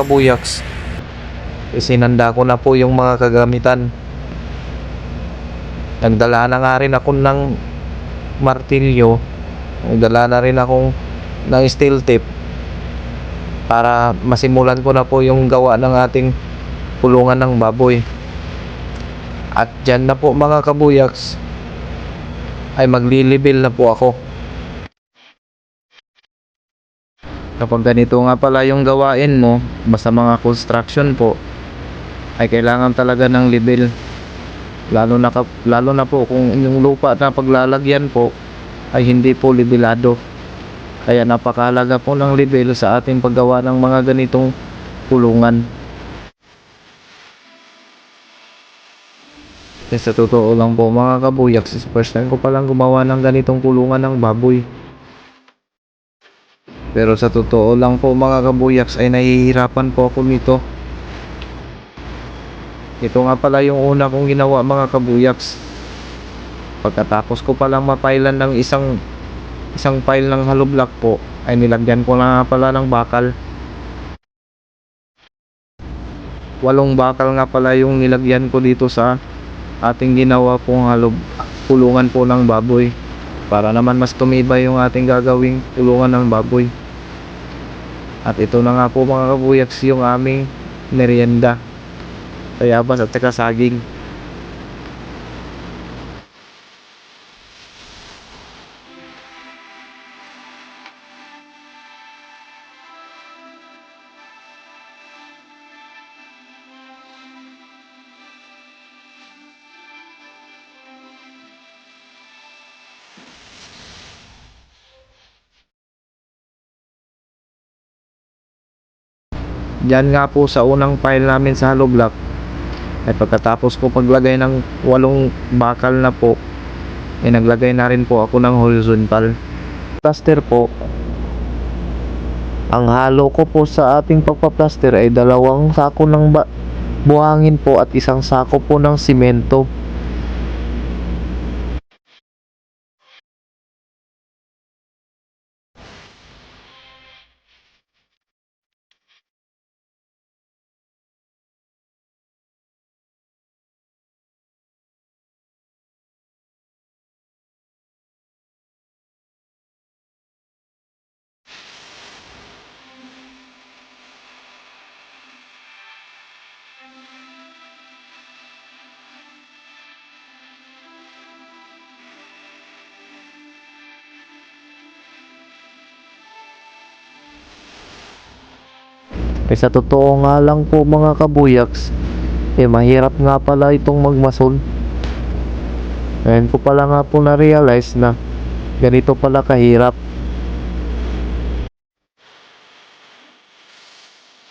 kabuyaks. Isinanda ko na po yung mga kagamitan. Nagdala na nga rin ako ng martilyo. Nagdala na rin akong ng steel tip para masimulan ko na po yung gawa ng ating kulungan ng baboy. At dyan na po mga kabuyaks ay maglilibil na po ako. Kapag ganito nga pala yung gawain mo, basta mga construction po, ay kailangan talaga ng level. Lalo na, lalo na po kung yung lupa na paglalagyan po ay hindi po levelado. Kaya napakalaga po ng level sa ating paggawa ng mga ganitong kulungan. Eh, sa totoo lang po mga kabuyak, is first time ko palang gumawa ng ganitong kulungan ng baboy. Pero sa totoo lang po mga kabuyaks ay nahihirapan po ako nito. Ito nga pala yung una kong ginawa mga kabuyaks. Pagkatapos ko palang mapailan ng isang isang pile ng hollow block po ay nilagyan ko na nga pala ng bakal. Walong bakal nga pala yung nilagyan ko dito sa ating ginawa pong hollow kulungan po ng baboy para naman mas tumibay yung ating gagawing kulungan ng baboy. At ito na nga po mga kabuyaks yung aming merienda. Tayabas at saka saging. Diyan nga po sa unang file namin sa hollow block. Ay pagkatapos ko paglagay ng walong bakal na po ay naglagay na rin po ako ng horizontal plaster po. Ang halo ko po sa ating pagpa-plaster ay dalawang sako ng buhangin po at isang sako po ng simento Eh sa totoo nga lang po mga kabuyaks, eh mahirap nga pala itong magmasol. Ngayon ko pala nga po na-realize na ganito pala kahirap.